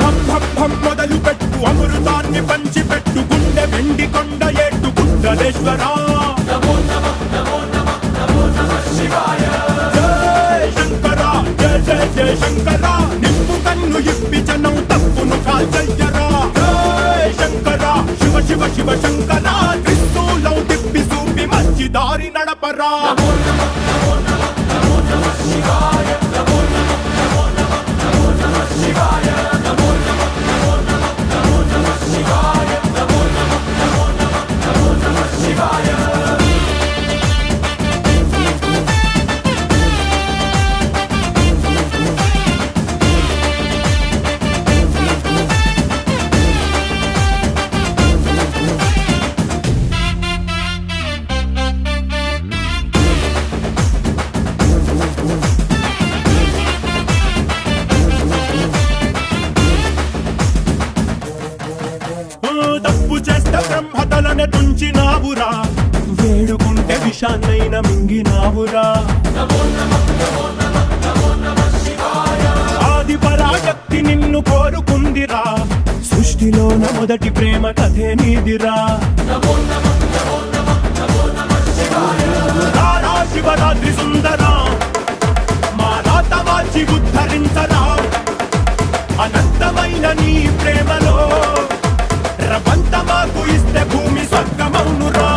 తాండవేశ్వర మొదలు పెట్టు అమృతాన్ని పంచి పెట్టు గుండె వెండి కొండ ఏట్టు గుండలేశ్వర జై జయ జయ జయ శంకర. నిప్పు కన్ను ఇప్పి జనం తప్పును కాల్చయ్యరా జై శివ శివ శివ శంకర. త్రిశూలం తిప్పి చూపి మంచి దారి నడపరా. మొదటి ప్రేమ కథే నీదిరా. శివరాత్రి సుందరా. మా రాత మార్చి ఉద్ధరించరా. అనంతమైన నీ ప్రేమలో రవంత మాకు ఇస్తే భూమి స్వర్గమౌనురా.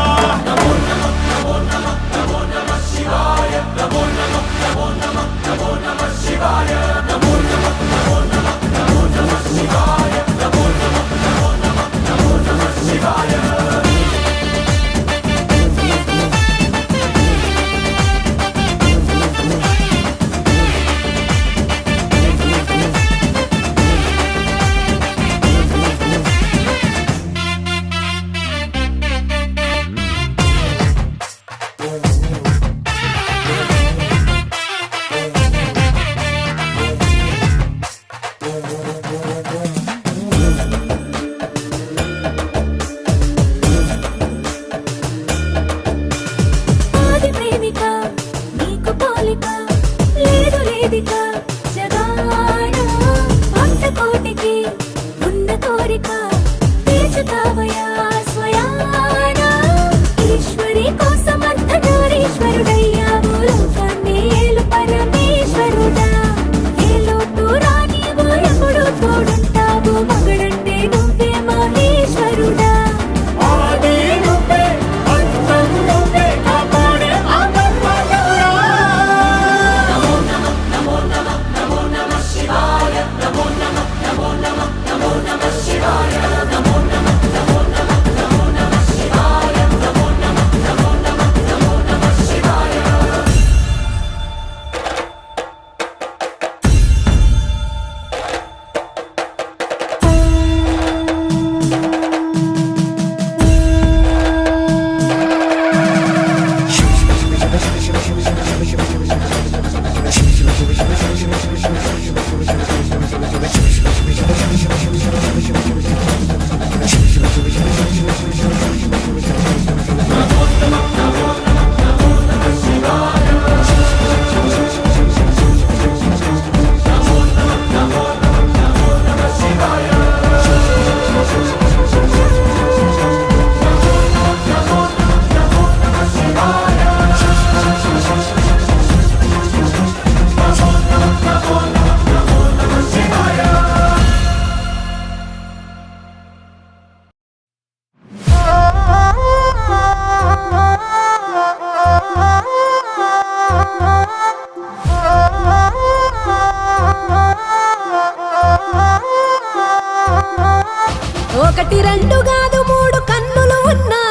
ఒకటి రెండు కాదు మూడు కన్నులు ఉన్నా.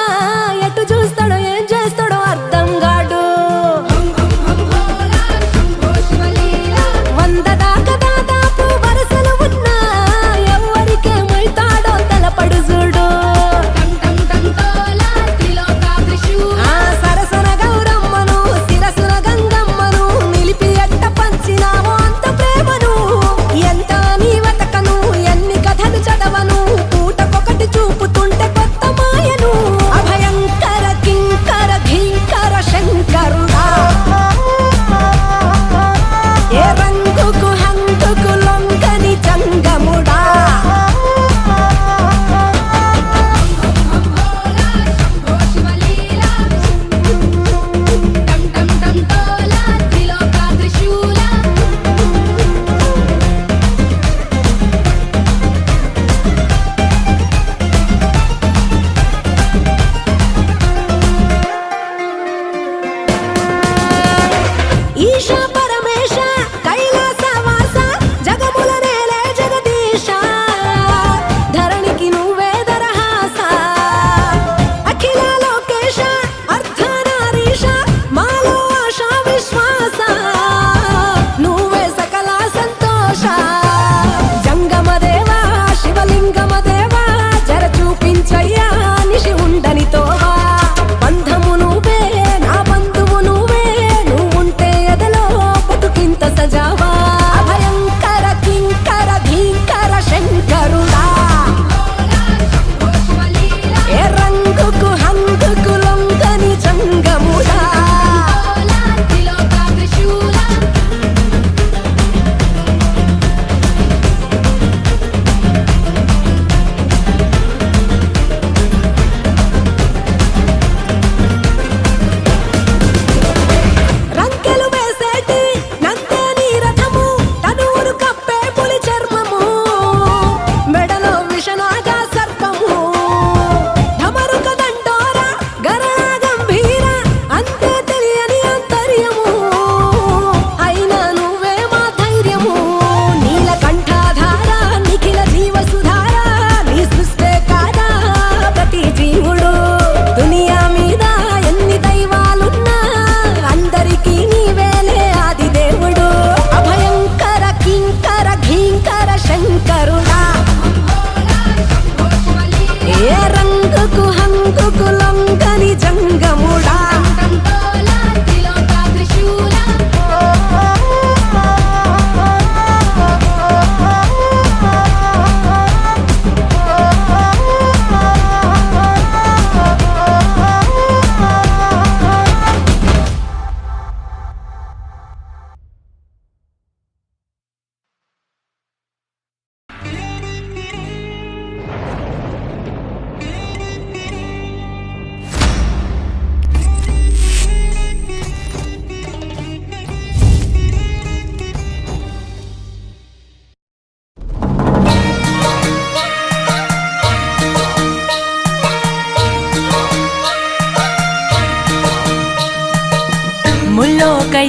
ఎటు చూస్తాడో ఏం చేస్తాడో అర్థంగా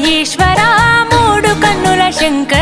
ఈశ్వర మూడు కన్నుల శంకర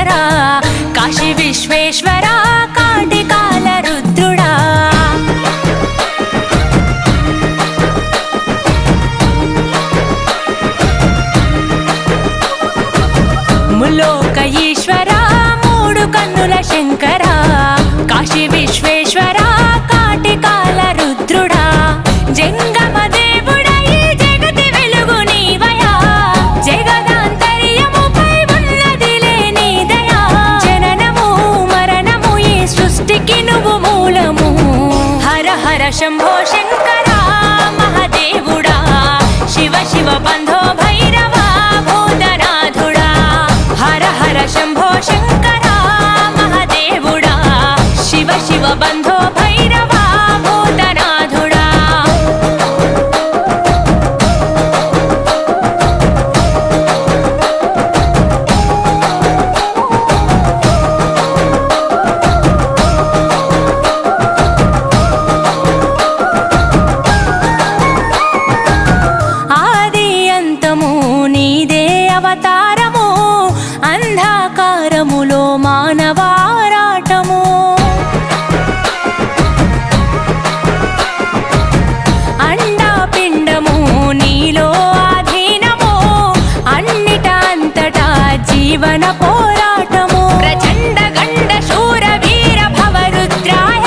జీవన పోరాటము. ప్రచండ గండ శూర వీర భవరుద్రాయ.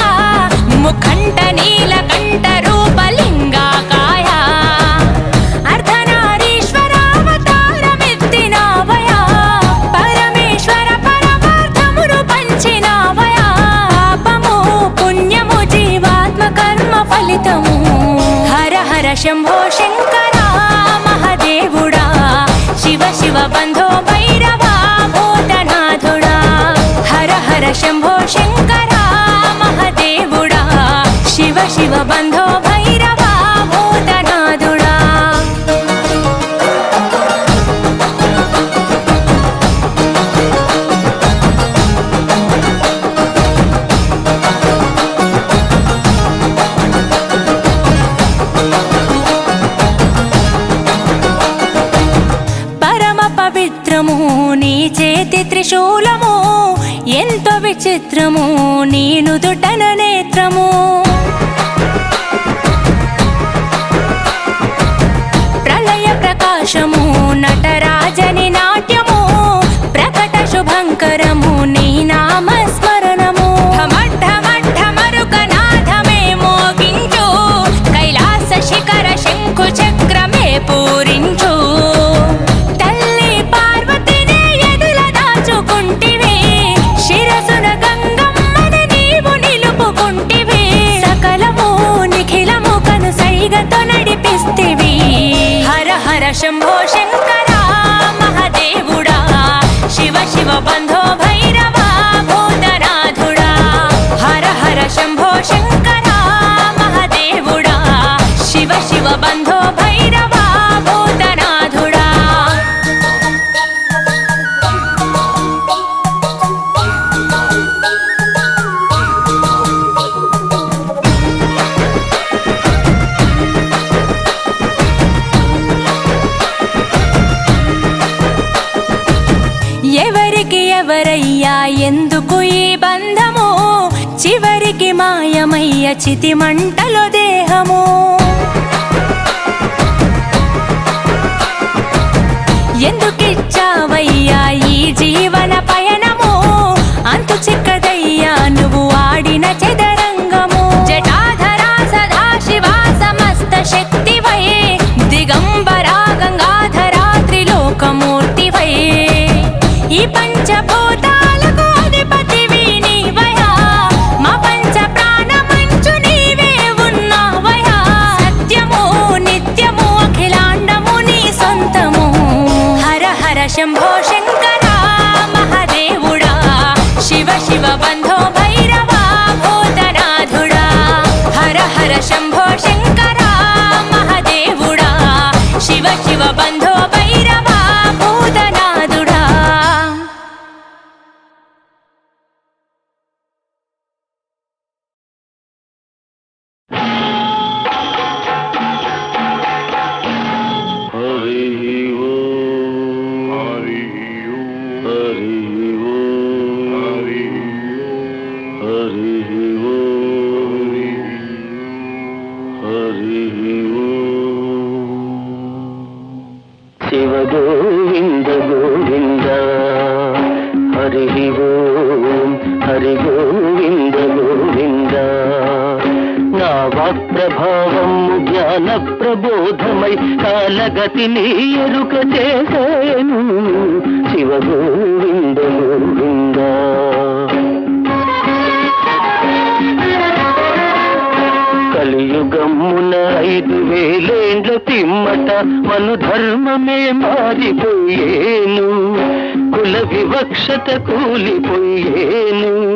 ముఖంట నీలకంఠ రూపలింగాకాయ. అర్ధనారీశ్వరావతారమెత్తినావయా పరమేశ్వర పరమార్థమును పంచినావయా పాపము పుణ్యము జీవాత్మ కర్మ ఫలితము. హర హర శంభో శంకర మహదేవుడా. శివ శివ బంధో శంభో శంకరా మహదేవుడా శివ శివ బంధో భైరవా భూతనాథుడా. పరమ పవిత్రము నీ చేతి త్రిశూలము నక్షత్రము నేను నీ నేత్రము. ప్రళయ ప్రకాశము నటరాజని నాట్యము ప్రకట శుభంకరము నీ నామస్మ more. హర జ్ఞాన ప్రబోధమై కాలగతిని ఎరుక చేసేను. శివ గోవింద గోవింద. కలియుగమ్మున ఐదు వేలేండ్ల తిమ్మట మను ధర్మమే మారిపోయేను. కుల వివక్షత కూలిపోయేను.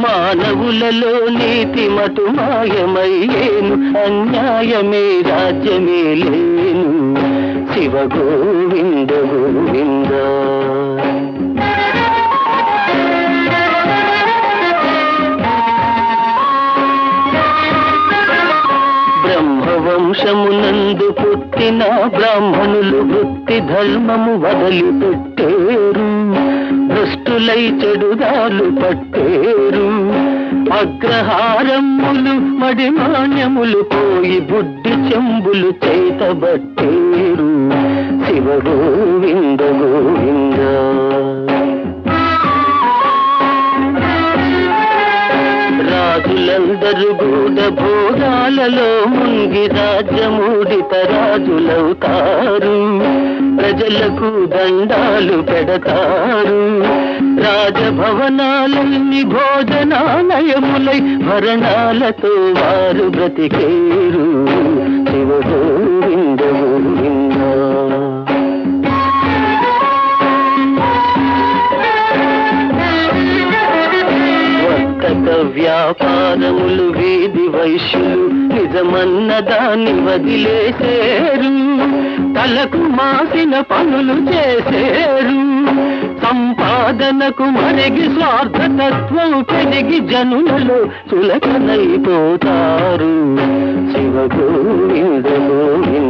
మానవులలో నీతి మటు మాయమయ్యేను అన్యాయమే రాజ్యమే లేను. శివ గోవింద గోవింద. వంశమునందు పుట్టిన బ్రాహ్మణులు వృత్తి ధర్మము వదిలిపెట్టేరు. పెట్టేరు అన్యాయములై చెడుదాలు పట్టేరు. అగ్రహారములు మడిమాన్యములు పోయి బుడ్డి చెంబులు చేతబట్టేరు. శివ గోవింద గోవింద. అందరు భూత భోగాలలో మునిగి రాజ్యమూడిత రాజులవుతారు. ప్రజలకు దండాలు పెడతారు. రాజభవనాలన్నీ భోజనాలయములై భరణాలతో వారు బ్రతికేరు. శివ గోవింద మానవులు వీధి వైశ్యులు నిజమన్న దాన్ని వదిలేశారు తలకు మాసిన పనులు చేశారు సంపాదనకు మనకి స్వార్థతత్వం పెరిగి జనులు సులకనైపోతారు శివ గోవింద